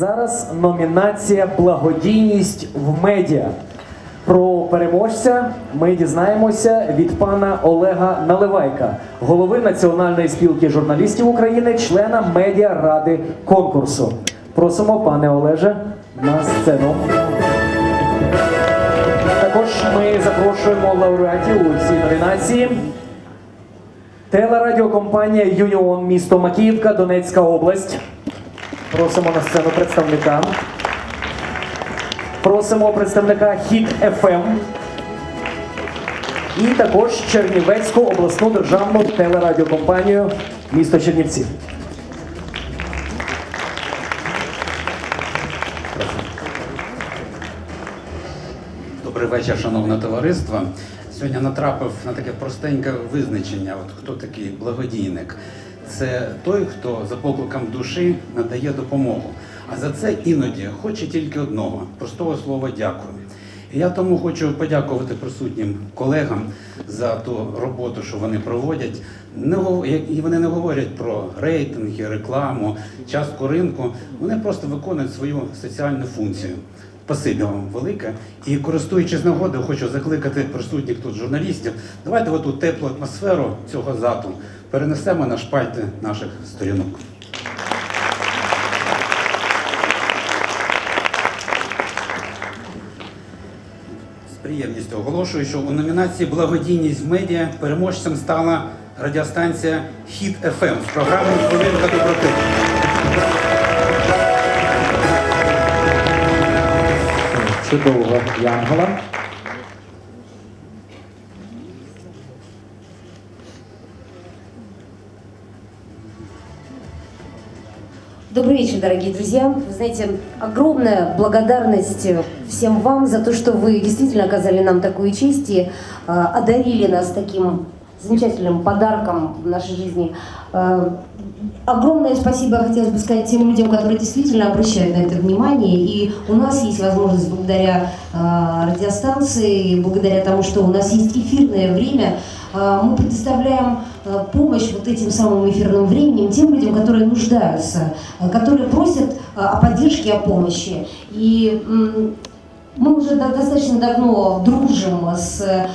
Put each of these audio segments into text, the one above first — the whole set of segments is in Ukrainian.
зараз номінація Благодійність в медіа. Про переможця ми дізнаємося від пана Олега Наливайка, голови Національної спілки журналістів України, члена медіа ради конкурсу. Просимо, пане Олеже, на сцену. Також ми запрошуємо лауреатів у цій номінації. Телерадіокомпанія Юніон, місто Макіївка, Донецька область. Просимо на сцену представника. Просимо представника Хіт ФМ. І також Чернівецьку обласну державну телерадіокомпанію місто Чернівці. Добрий вечір, шановне товариство. Сьогодні натрапив на таке простеньке визначення. От хто такий благодійник? Це той, хто за покликом душі надає допомогу. А за це іноді хоче тільки одного простого слова дякую. І я тому хочу подякувати присутнім колегам за ту роботу, що вони проводять. І вони не говорять про рейтинги, рекламу, частку ринку. Вони просто виконують свою соціальну функцію. Спасибі вам велике. І користуючись нагодою, хочу закликати присутніх тут журналістів. Давайте в ту теплу атмосферу цього зату перенесемо на шпальти наших сторінок. З приємністю оголошую, що у номінації Благодійність в медіа переможцем стала радіостанція Хіт ФМ з програмою Хвилинка доброти. Чудово, Янгола. Добрый вечер, дорогие друзья. Вы знаете, огромная благодарность всем вам за то, что вы действительно оказали нам такую честь и э, одарили нас таким замечательным подарком в нашей жизни. Э, огромное спасибо хотелось бы сказать тем людям, которые действительно обращают на это внимание. И у нас есть возможность благодаря э, радиостанции, благодаря тому, что у нас есть эфирное время, мы предоставляем э, помощь вот этим самым эфирным временем тем людям, которые нуждаются, э, которые просят э, о поддержке, о помощи. И мы уже до- достаточно давно дружим с э,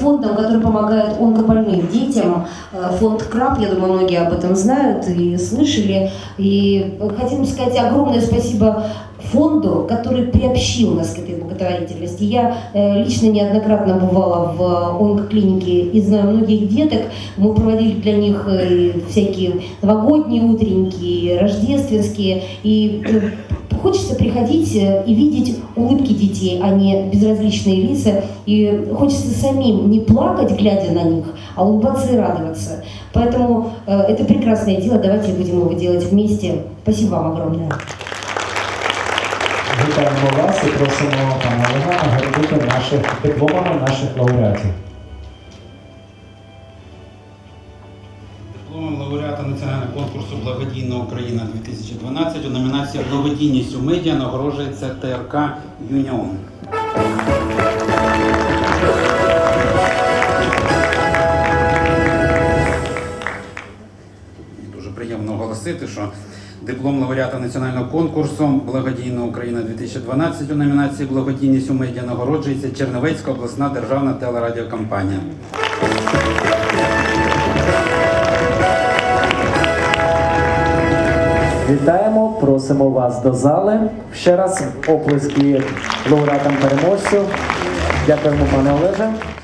фондом, который помогает онкобольным детям, э, фонд КРАП, я думаю, многие об этом знают и слышали. И хотим сказать огромное спасибо фонду, который приобщил нас к этой благотворительности. Я э, лично неоднократно бывала в онкоклинике и знаю многих деток. Мы проводили для них э, всякие новогодние утренники, рождественские. И э, Хочется приходить э, и видеть улыбки детей, а не безразличные лица. И хочется самим не плакать, глядя на них, а улыбаться и радоваться. Поэтому э, это прекрасное дело, давайте будем его делать вместе. Спасибо вам огромное. Вітаємо вас і просимо пана Олега нагородити наших дипломами наших лауреатів. Дипломом лауреата національного конкурсу Благодійна Україна 2012 у номінації Благодійність у медіа нагороджується ТРК Юніон. Дуже приємно оголосити, що диплом лауреата національного конкурсу Благодійна Україна 2012 у номінації Благодійність у медіа нагороджується Чернівецька обласна державна телерадіокомпанія. Вітаємо, просимо вас до зали. Ще раз оплески лауреатам переможцю. Дякуємо, пане Олеже.